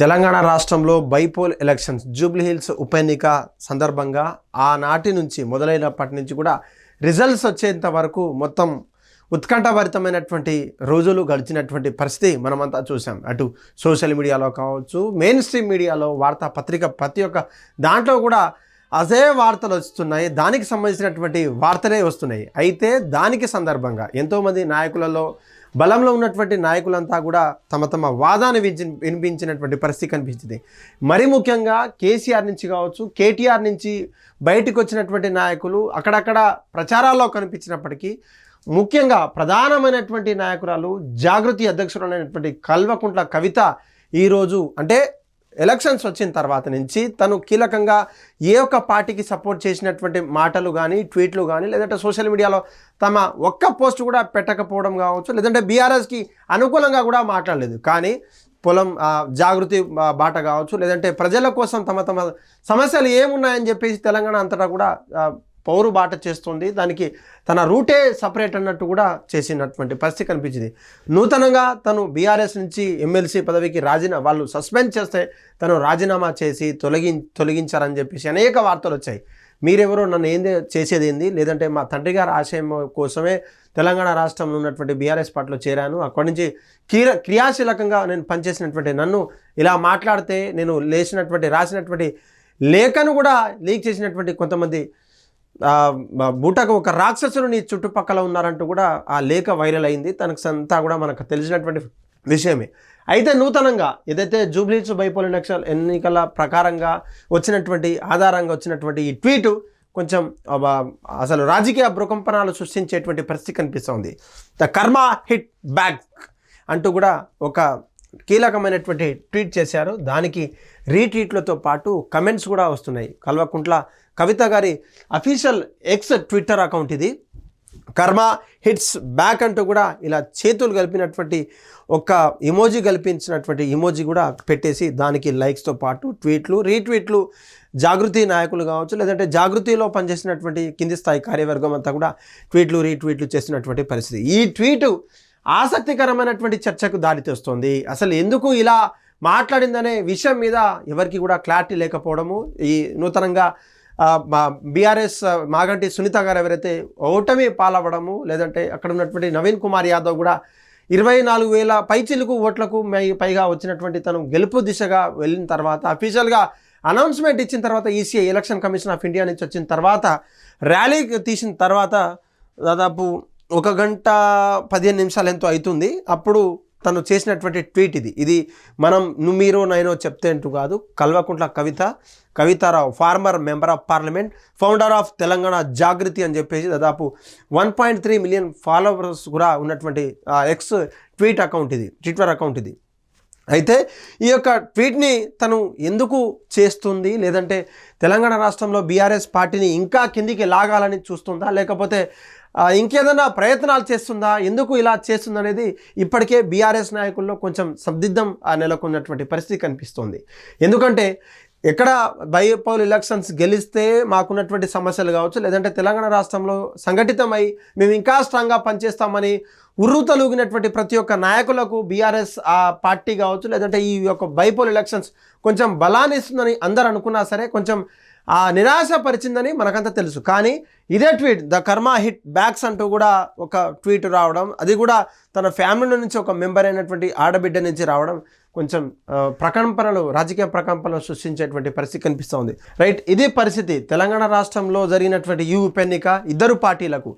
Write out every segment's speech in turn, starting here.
తెలంగాణ రాష్ట్రంలో bypoll elections Jubilee Hills ఉప ఎన్నిక సందర్భంగా ఆనాటి నుంచి మొదలైనప్పటి నుంచి కూడా రిజల్ట్స్ వచ్చేంత వరకు మొత్తం ఉత్కంఠభరితమైనటువంటి రోజులు గడిచినటువంటి పరిస్థితి మనమంతా చూసాం. అటు సోషల్ మీడియాలో కావచ్చు మెయిన్ స్ట్రీమ్ మీడియాలో వార్తాపత్రిక ప్రతి ఒక్క దాంట్లో కూడా అదే వార్తలు వస్తున్నాయి. దానికి సంబంధించినటువంటి వార్తలే వస్తున్నాయి. అయితే దానికి సందర్భంగా ఎంతోమంది నాయకులలో బలంలో ఉన్నటువంటి నాయకులంతా కూడా తమ తమ వాదాన్ని వినిచి వినిపించినటువంటి పరిస్థితి కనిపించింది. మరి ముఖ్యంగా కేసీఆర్ నుంచి కావచ్చు కేటీఆర్ నుంచి బయటకు వచ్చినటువంటి నాయకులు అక్కడక్కడ ప్రచారాల్లో కనిపించినప్పటికీ ముఖ్యంగా ప్రధానమైనటువంటి నాయకురాలు జాగృతి అధ్యక్షురాలైనటువంటి కల్వకుంట్ల కవిత ఈరోజు అంటే ఎలక్షన్స్ వచ్చిన తర్వాత నుంచి తను కీలకంగా ఏ ఒక్క పార్టీకి సపోర్ట్ చేసినటువంటి మాటలు కానీ ట్వీట్లు కానీ లేదంటే సోషల్ మీడియాలో తమ ఒక్క పోస్ట్ కూడా పెట్టకపోవడం కావచ్చు లేదంటే బీఆర్ఎస్కి అనుకూలంగా కూడా మాట్లాడలేదు. కానీ పొలం జాగృతి బాట కావచ్చు లేదంటే ప్రజల కోసం తమ తమ సమస్యలు ఏమున్నాయని చెప్పేసి తెలంగాణ అంతటా కూడా పౌరు బాట చేస్తుంది. దానికి తన రూటే సపరేట్ అన్నట్టు కూడా చేసినటువంటి పరిస్థితి కనిపించింది. నూతనంగా తను బీఆర్ఎస్ నుంచి ఎమ్మెల్సీ పదవికి రాజీనా వాళ్ళు సస్పెండ్ చేస్తే తను రాజీనామా చేసి తొలగి తొలగించారని చెప్పేసి అనేక వార్తలు వచ్చాయి. మీరెవరో నన్ను ఏంది చేసేది ఏంది? లేదంటే మా తండ్రి గారి ఆశయం కోసమే తెలంగాణ రాష్ట్రంలో ఉన్నటువంటి బీఆర్ఎస్ పార్టీలో చేరాను. అక్కడి నుంచి క్రియ క్రియాశీలకంగా నేను పనిచేసినటువంటి నన్ను ఇలా మాట్లాడితే నేను లేచినటువంటి రాసినటువంటి లేఖను కూడా లీక్ చేసినటువంటి కొంతమంది బూటకు ఒక రాక్షసులు నీ చుట్టుపక్కల ఉన్నారంటూ కూడా ఆ లేఖ వైరల్ అయింది. తనకు అంతా కూడా మనకు తెలిసినటువంటి విషయమే. అయితే నూతనంగా ఏదైతే జూబ్లీస్ బైపోలి నక్షల్ ఎన్నికల ప్రకారంగా వచ్చినటువంటి ఆధారంగా వచ్చినటువంటి ఈ ట్వీటు కొంచెం అసలు రాజకీయ భూకంపనాలు సృష్టించేటువంటి పరిస్థితి కనిపిస్తోంది. ద కర్మ హిట్ బ్యాక్ అంటూ కూడా ఒక కీలకమైనటువంటి ట్వీట్ చేశారు. దానికి రీట్వీట్లతో పాటు కమెంట్స్ కూడా వస్తున్నాయి. కల్వకుంట్ల కవిత గారి అఫీషియల్ ఎక్స్ ట్విట్టర్ అకౌంట్ ఇది. కర్మ హిట్స్ బ్యాక్ అంటూ కూడా ఇలా చేతులు కలిపినటువంటి ఒక ఇమోజీ కల్పించినటువంటి ఇమోజీ కూడా పెట్టేసి దానికి లైక్స్తో పాటు ట్వీట్లు రీట్వీట్లు జాగృతి నాయకులు కావచ్చు లేదంటే జాగృతిలో పనిచేసినటువంటి కింది స్థాయి కార్యవర్గం అంతా కూడా ట్వీట్లు రీట్వీట్లు చేసినటువంటి పరిస్థితి. ఈ ట్వీటు ఆసక్తికరమైనటువంటి చర్చకు దారితీస్తుంది అసలు ఎందుకు ఇలా మాట్లాడిందనే విషయం మీద ఎవరికి కూడా క్లారిటీ లేకపోవడము ఈ నూతనంగా బీఆర్ఎస్ మాగంటి సునీత గారు ఎవరైతే ఓటమి పాలవ్వడము లేదంటే అక్కడ ఉన్నటువంటి నవీన్ కుమార్ యాదవ్ కూడా ఇరవై నాలుగు వేల పైచిలుకు ఓట్లకు మై- పైగా వచ్చినటువంటి తను గెలుపు దిశగా వెళ్ళిన తర్వాత అఫీషియల్గా అనౌన్స్మెంట్ ఇచ్చిన తర్వాత ECI election commission of India నుంచి వచ్చిన తర్వాత ర్యాలీ తీసిన తర్వాత దాదాపు ఒక గంట పదిహేను నిమిషాలు ఎంతో అవుతుంది. అప్పుడు తను చేసినటువంటి ట్వీట్ ఇది. ఇది మనం ను మీరు నైనో చెప్తే అంటూ కాదు Kalvakuntla Kavitha Kavitha Rao former member of parliament founder of Telangana Jagruthi అని చెప్పేసి దాదాపు one point three million followers కూడా ఉన్నటువంటి ఎక్స్ ట్వీట్ అకౌంట్ ఇది ట్విట్టర్ అకౌంట్ ఇది. అయితే ఈ యొక్క ట్వీట్ని తను ఎందుకు చేస్తుంది? లేదంటే తెలంగాణ రాష్ట్రంలో బీఆర్ఎస్ పార్టీని ఇంకా కిందికి లాగాలని చూస్తుందా? లేకపోతే ఇంకేదైనా ప్రయత్నాలు చేస్తుందా? ఎందుకు ఇలా చేస్తుంది అనేది ఇప్పటికే బీఆర్ఎస్ నాయకుల్లో కొంచెం సందిగ్ధం నెలకొన్నటువంటి పరిస్థితి కనిపిస్తోంది. ఎందుకంటే ఎక్కడ బైపోల్ ఎలక్షన్స్ గెలిస్తే మాకున్నటువంటి సమస్యలు కావచ్చు లేదంటే తెలంగాణ రాష్ట్రంలో సంఘటితమై మేము ఇంకా స్ట్రాంగ్గా పనిచేస్తామని ఉర్రు తలుగినటువంటి ప్రతి ఒక్క నాయకులకు బీఆర్ఎస్ ఆ పార్టీ కావచ్చు లేదంటే ఈ యొక్క బైపోల్ ఎలక్షన్స్ కొంచెం బలాన్ని ఇస్తుందని అందరు అనుకున్నా సరే కొంచెం ఆ నిరాశపరిచిందని మనకంతా తెలుసు. కానీ ఇదే tweet the karma hit backs అంటూ కూడా ఒక ట్వీట్ రావడం అది కూడా తన ఫ్యామిలీ నుంచి ఒక మెంబర్ అయినటువంటి ఆడబిడ్డ నుంచి రావడం కొంచెం ప్రకంపనలు రాజకీయ ప్రకంపనలు సృష్టించేటువంటి పరిస్థితి కనిపిస్తోంది రైట్ ఇదే పరిస్థితి తెలంగాణ రాష్ట్రంలో జరిగినటువంటి ఈ ఉప ఎన్నిక ఇద్దరు పార్టీలకు.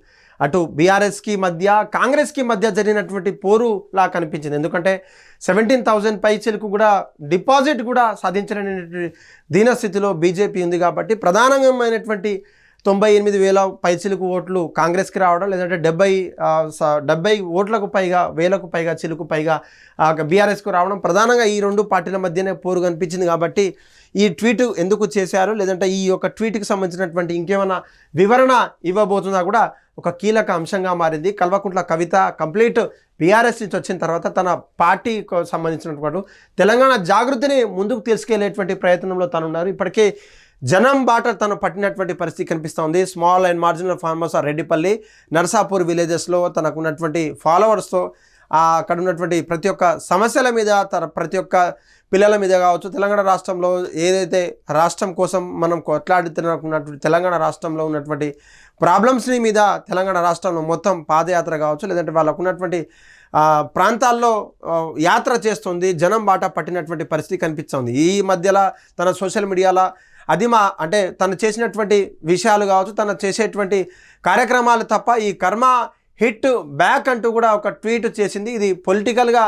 అటు బీఆర్ఎస్కి మధ్య కాంగ్రెస్కి మధ్య జరిగినటువంటి పోరులా కనిపించింది. ఎందుకంటే సెవెంటీన్ థౌజండ్ పైచీలకు కూడా డిపాజిట్ కూడా సాధించలేనటువంటి దీనస్థితిలో బీజేపీ ఉంది కాబట్టి ప్రధానమైనటువంటి తొంభై ఎనిమిది వేల పైచిలుకు ఓట్లు కాంగ్రెస్కి రావడం లేదంటే డెబ్బై డెబ్బై ఓట్లకు పైగా వేలకు పైగా చిలుకు పైగా బీఆర్ఎస్కు రావడం ప్రధానంగా ఈ రెండు పార్టీల మధ్యనే పోరు కనిపించింది కాబట్టి ఈ ట్వీట్ ఎందుకు చేశారు? లేదంటే ఈ యొక్క ట్వీట్కి సంబంధించినటువంటి ఇంకేమైనా వివరణ ఇవ్వబోతుందా కూడా ఒక కీలక అంశంగా మారింది. కల్వకుంట్ల కవిత కంప్లీట్ బీఆర్ఎస్ నుంచి వచ్చిన తర్వాత తన పార్టీకి సంబంధించినటువంటి తెలంగాణ జాగృతిని ముందుకు తీసుకెళ్ళేటువంటి ప్రయత్నంలో తనున్నారు. ఇప్పటికే జనం బాట తను పట్టినటువంటి పరిస్థితి కనిపిస్తోంది. స్మాల్ అండ్ మార్జినల్ ఫార్మర్స్ ఆ రెడ్డిపల్లి నర్సాపూర్ విలేజెస్లో తనకున్నటువంటి ఫాలోవర్స్తో అక్కడ ఉన్నటువంటి ప్రతి ఒక్క సమస్యల మీద తన ప్రతి ఒక్క పిల్లల మీద కావచ్చు తెలంగాణ రాష్ట్రంలో ఏదైతే రాష్ట్రం కోసం మనం కొట్లాడుతున్నటువంటి తెలంగాణ రాష్ట్రంలో ఉన్నటువంటి ప్రాబ్లమ్స్ని మీద తెలంగాణ రాష్ట్రంలో మొత్తం పాదయాత్ర కావచ్చు లేదంటే వాళ్ళకు ఉన్నటువంటి ప్రాంతాల్లో యాత్ర చేస్తుంది జనం బాట పట్టినటువంటి పరిస్థితి కనిపిస్తుంది. ఈ మధ్యలో తన సోషల్ మీడియాలో అది మా అంటే తను చేసినటువంటి విషయాలు కావచ్చు తను చేసేటువంటి కార్యక్రమాలు తప్ప ఈ కర్మ హిట్ బ్యాక్ అంటూ కూడా ఒక ట్వీట్ చేసింది. ఇది పొలిటికల్గా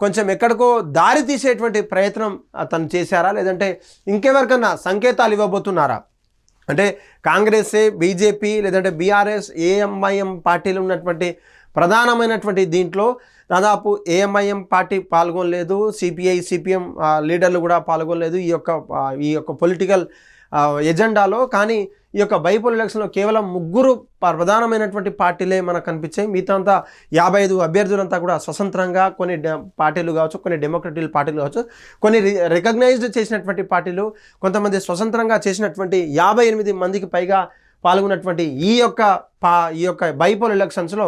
కొంచెం ఎక్కడికో దారి తీసేటువంటి ప్రయత్నం తను చేశారా? లేదంటే ఇంకెవరికన్నా సంకేతాలు ఇవ్వబోతున్నారా? అంటే కాంగ్రెస్ బీజేపీ లేదంటే బీఆర్ఎస్ ఏఎంఐఎం పార్టీలు ఉన్నటువంటి ప్రధానమైనటువంటి దీంట్లో దాదాపు ఏఎంఐఎం పార్టీ పాల్గొనలేదు సిపిఐ సిపిఎం లీడర్లు కూడా పాల్గొనలేదు ఈ యొక్క ఈ యొక్క పొలిటికల్ ఎజెండాలో. కానీ ఈ యొక్క బైపోల్ ఎలక్షన్లో కేవలం ముగ్గురు ప- ప్రధానమైనటువంటి పార్టీలే మనకు కనిపించాయి. మిగతా అంతా యాభై ఐదు అభ్యర్థులంతా కూడా స్వతంత్రంగా కొన్ని డె- పార్టీలు కావచ్చు కొన్ని డెమోక్రటిక్ పార్టీలు కావచ్చు కొన్ని రికగ్నైజ్డ్ చేసినటువంటి పార్టీలు కొంతమంది స్వతంత్రంగా చేసినటువంటి యాభై ఎనిమిది మందికి పైగా పాల్గొన్నటువంటి ఈ యొక్క పా ఈ యొక్క బైపోల్ ఎలక్షన్స్లో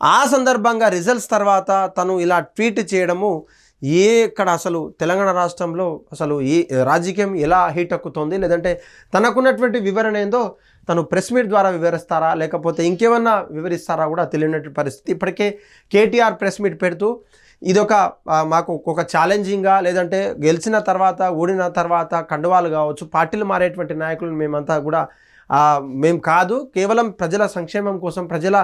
ఆ సందర్భంగా రిజల్ట్స్ తర్వాత తను ఇలా ట్వీట్ చేయడము ఏ ఇక్కడ అసలు తెలంగాణ రాష్ట్రంలో అసలు ఏ రాజకీయం ఎలా హీట్ ఎక్కుతోంది లేదంటే తనకున్నటువంటి వివరణ ఏందో తను ప్రెస్ మీట్ ద్వారా వివరిస్తారా లేకపోతే ఇంకేమన్నా వివరిస్తారా కూడా తెలియనటువంటి పరిస్థితి. ఇప్పటికే కేటీఆర్ ప్రెస్ మీట్ పెడుతూ ఇదొక మాకు ఒక ఛాలెంజింగ్గా లేదంటే గెలిచిన తర్వాత ఓడిన తర్వాత కండువాలు కావచ్చు పార్టీలు మారేటువంటి నాయకులు మేమంతా కూడా మేము కాదు కేవలం ప్రజల సంక్షేమం కోసం ప్రజల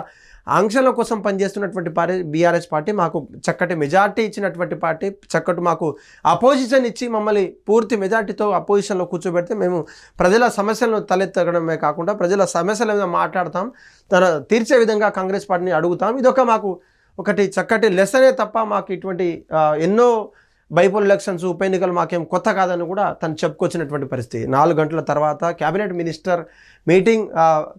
ఆంక్షల కోసం పనిచేస్తున్నటువంటి పార్టీ బీఆర్ఎస్ పార్టీ మాకు చక్కటి మెజార్టీ ఇచ్చినటువంటి పార్టీ చక్కటి మాకు అపోజిషన్ ఇచ్చి మమ్మల్ని పూర్తి మెజార్టీతో అపోజిషన్లో కూర్చోబెడితే మేము ప్రజల సమస్యలను తలెత్తడమే కాకుండా ప్రజల సమస్యల మీద మాట్లాడతాం. తన తీర్చే విధంగా కాంగ్రెస్ పార్టీని అడుగుతాం. ఇదొక మాకు ఒకటి చక్కటి లెసనే తప్ప మాకు ఇటువంటి ఎన్నో బైపోల్ ఎలక్షన్స్ ఉప ఎన్నికలు మాకేం కొత్త కాదని కూడా తను చెప్పుకొచ్చినటువంటి పరిస్థితి. నాలుగు గంటల తర్వాత క్యాబినెట్ మినిస్టర్ మీటింగ్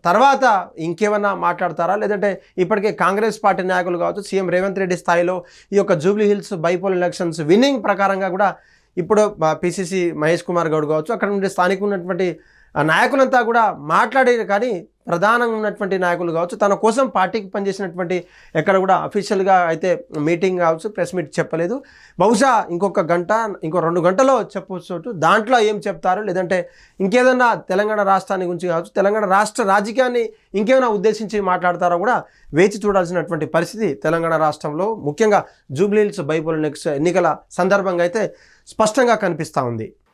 తర్వాత ఇంకేమైనా మాట్లాడతారా? లేదంటే ఇప్పటికే కాంగ్రెస్ పార్టీ నాయకులు కావచ్చు సీఎం రేవంత్ రెడ్డి స్థాయిలో ఈ యొక్క Jubilee Hills bypoll elections winning ప్రకారంగా కూడా ఇప్పుడు పిసిసి మహేష్ కుమార్ గౌడ్ కావచ్చు అక్కడ నుండి స్థానిక ఉన్నటువంటి నాయకులంతా కూడా మాట్లాడేది కానీ ప్రధానంగా ఉన్నటువంటి నాయకులు కావచ్చు తన కోసం పార్టీకి పనిచేసినటువంటి ఎక్కడ కూడా అఫీషియల్గా అయితే మీటింగ్ కావచ్చు ప్రెస్ మీట్ చెప్పలేదు. బహుశా ఇంకొక గంట ఇంకో రెండు గంటలో చెప్పవచ్చు దాంట్లో ఏం చెప్తారు? లేదంటే ఇంకేదన్నా తెలంగాణ రాష్ట్రాన్ని గురించి కావచ్చు తెలంగాణ రాష్ట్ర రాజకీయాన్ని ఇంకేమైనా ఉద్దేశించి మాట్లాడతారో కూడా వేచి చూడాల్సినటువంటి పరిస్థితి తెలంగాణ రాష్ట్రంలో. ముఖ్యంగా జూబ్లీహిల్స్ బైబుల్ నెక్స్ట్ ఎన్నికల సందర్భంగా అయితే స్పష్టంగా కనిపిస్తూ ఉంది.